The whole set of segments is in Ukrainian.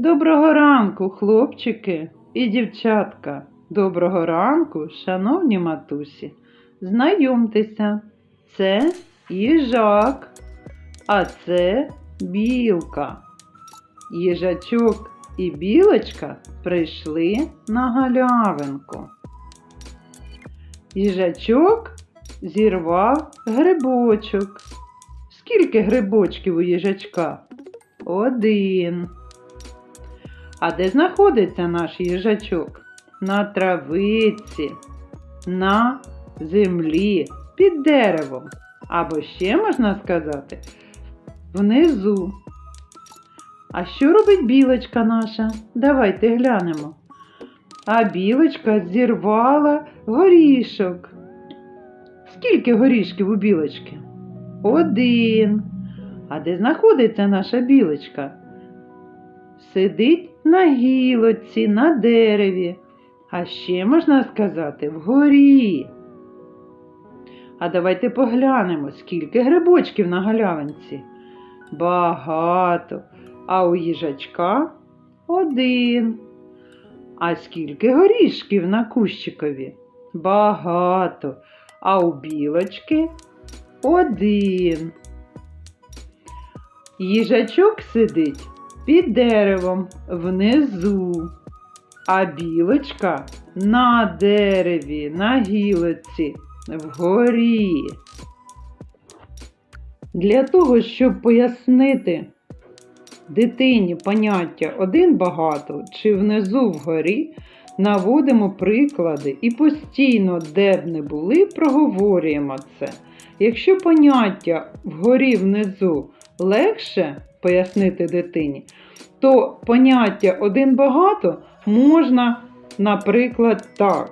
Доброго ранку, хлопчики і дівчатка. Доброго ранку, шановні матусі. Знайомтеся, це їжак, а це білка. Їжачок і білочка прийшли на галявинку. Їжачок зірвав грибочок. Скільки грибочків у їжачка? Один. А де знаходиться наш їжачок? На травиці, на землі, під деревом. Або ще можна сказати, внизу. А що робить білочка наша? Давайте глянемо. А білочка зірвала горішок. Скільки горішків у білочки? Один. А де знаходиться наша білочка? Сидить на гілоці, на дереві, а ще можна сказати вгорі. А давайте поглянемо, скільки грибочків на галявинці. Багато. А у їжачка один. А скільки горішків на кущикові? Багато. А у білочки один. Їжачок сидить під деревом внизу, а білочка на дереві, на гілоці, вгорі. Для того, щоб пояснити дитині поняття один багато чи внизу вгорі, наводимо приклади і постійно, де б не були, проговорюємо це. Якщо поняття вгорі внизу легше пояснити дитині, то поняття один багато можна, наприклад, так.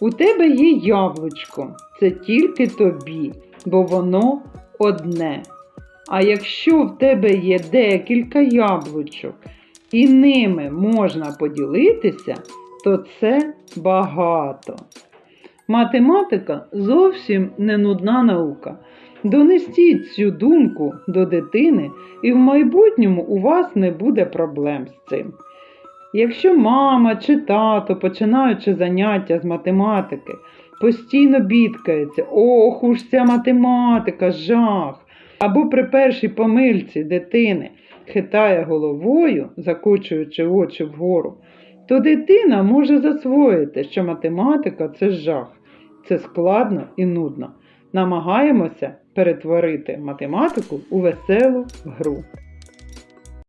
У тебе є яблучко, це тільки тобі, бо воно одне. А якщо в тебе є декілька яблучок і ними можна поділитися, то це багато. Математика зовсім не нудна наука. Донесіть цю думку до дитини, і в майбутньому у вас не буде проблем з цим. Якщо мама чи тато, починаючи заняття з математики, постійно бідкається, ох уж ця математика, жах, або при першій помильці дитини хитає головою, закочуючи очі вгору, то дитина може засвоїти, що математика це жах, це складно і нудно. Намагаємося перетворити математику у веселу гру.